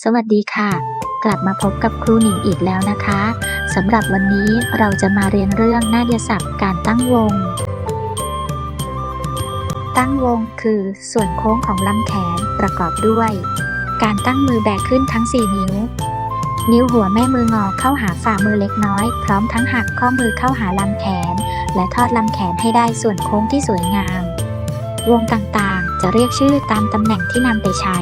สวัสดีค่ะ กลับมาพบกับครูหนิงอีกแล้วนะคะสำหรับวันนี้เราจะมาเรียนเรื่องนาฏศัพท์การตั้งวง ตั้งวงคือส่วนโค้งของลำแขนประกอบด้วย การตั้งมือแบกขึ้นทั้ง 4 นิ้ว นิ้วหัวแม่มืองอเข้าหาฝ่ามือเล็กน้อย พร้อมทั้งหักข้อมือเข้าหาลำแขน และทอดลำแขนให้ได้ส่วนโค้งที่สวยงาม วงต่างๆจะเรียกชื่อตามตำแหน่งที่นำไปใช้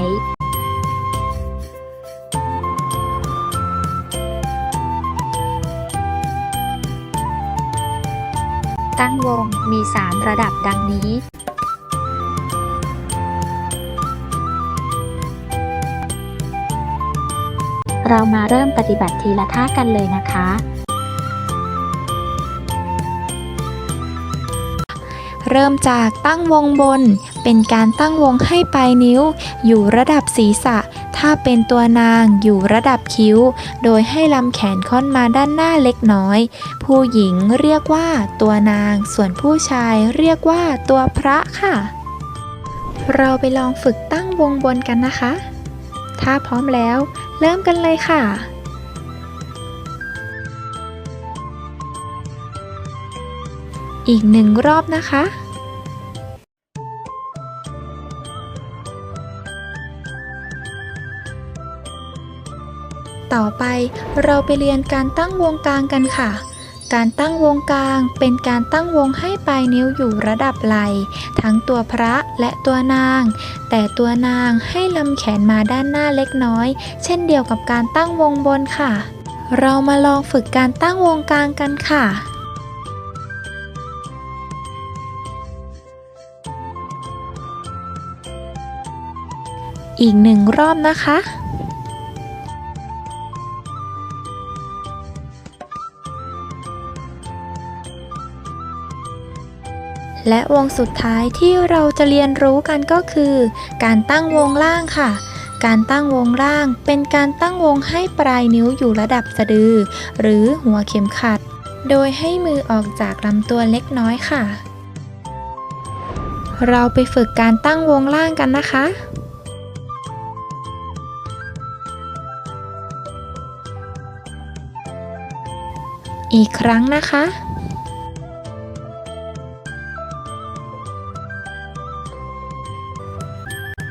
ตั้งวงมี 3 ระดับดังนี้ เรามาเริ่มปฏิบัติทีละท่ากันเลยนะคะ เริ่มจากตั้งวงบน เป็นการตั้งวงให้ปลายนิ้ว อยู่ระดับศีรษะ ถ้าเป็นตัวนางอยู่ระดับคิ้ว โดยให้ลำแขนค่อนมาด้านหน้าเล็กน้อย ผู้หญิงเรียกว่าตัวนาง ส่วนผู้ชายเรียกว่าตัวพระค่ะ เราไปลองฝึกตั้งวงบนกันนะคะ ถ้าพร้อมแล้ว เริ่มกันเลยค่ะอีกหนึ่งรอบนะคะ ต่อไปเราไปเรียนการตั้งวงกลางกันค่ะ การตั้งวงกลางเป็นการตั้งวงให้ปลายนิ้วอยู่ระดับไหลทั้งตัวพระและตัวนาง แต่ตัวนางให้ลำแขนมาด้านหน้าเล็กน้อย เช่นเดียวกับการตั้งวงบนค่ะ เรามาลองฝึกการตั้งวงกลางกันค่ะอีกหนึ่งรอบนะคะ และวงสุดท้ายที่เราจะเรียนรู้กันก็คือ การตั้งวงล่างค่ะ การตั้งวงล่างเป็นการตั้งวงให้ปลายนิ้วอยู่ระดับสะดือ หรือหัวเข็มขัด โดยให้มือออกจากลำตัวเล็กน้อยค่ะ เราไปฝึกการตั้งวงล่างกันนะคะอีกครั้งนะคะ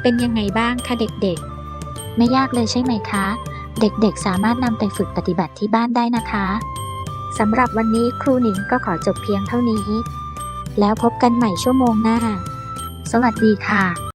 เป็นยังไงบ้างคะเด็กๆ ไม่ยากเลยใช่ไหมคะ เด็กๆ สามารถนำไปฝึกปฏิบัติที่บ้านได้นะคะสำหรับวันนี้ครูหนิงก็ขอจบเพียงเท่านี้ แล้วพบกันใหม่ชั่วโมงหน้า สวัสดีค่ะ